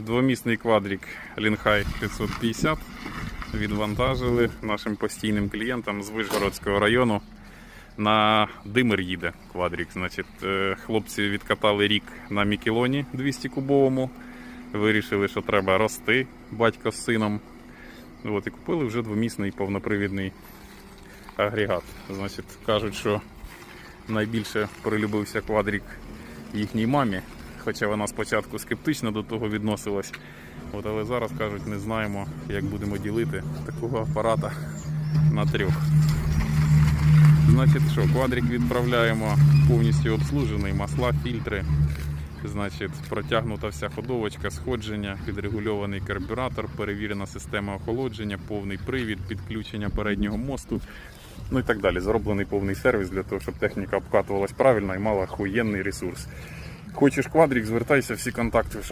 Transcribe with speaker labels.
Speaker 1: двомісний квадрик Лінхай 550 відвантажили нашим постійним клієнтам з Вишгородського району. На димер їде квадрик. Значить, е, хлопці відкатали рік на Мікелоні 200 кубовому. Вирішили, що треба рости батько з сином. От, і купили вже двомісний повнопривідний агрегат. Значить, кажуть, що найбільше прилюбився квадрик їхній мамі, хоча вона спочатку скептично до того відносилась. От, але зараз кажуть, не знаємо, як будемо ділити такого апарата на трьох. Значить, що, квадрик відправляємо повністю обслужений, масла, фільтри. Значить, протягнута вся ходовочка, сходження, підрегульований карбюратор, перевірена система охолодження, повний привід, підключення переднього мосту. Ну і так далі. Зроблений повний сервіс для того, щоб техніка обкатувалась правильно і мала хуєнний ресурс. Хочеш квадрик, звертайся, всі контакти.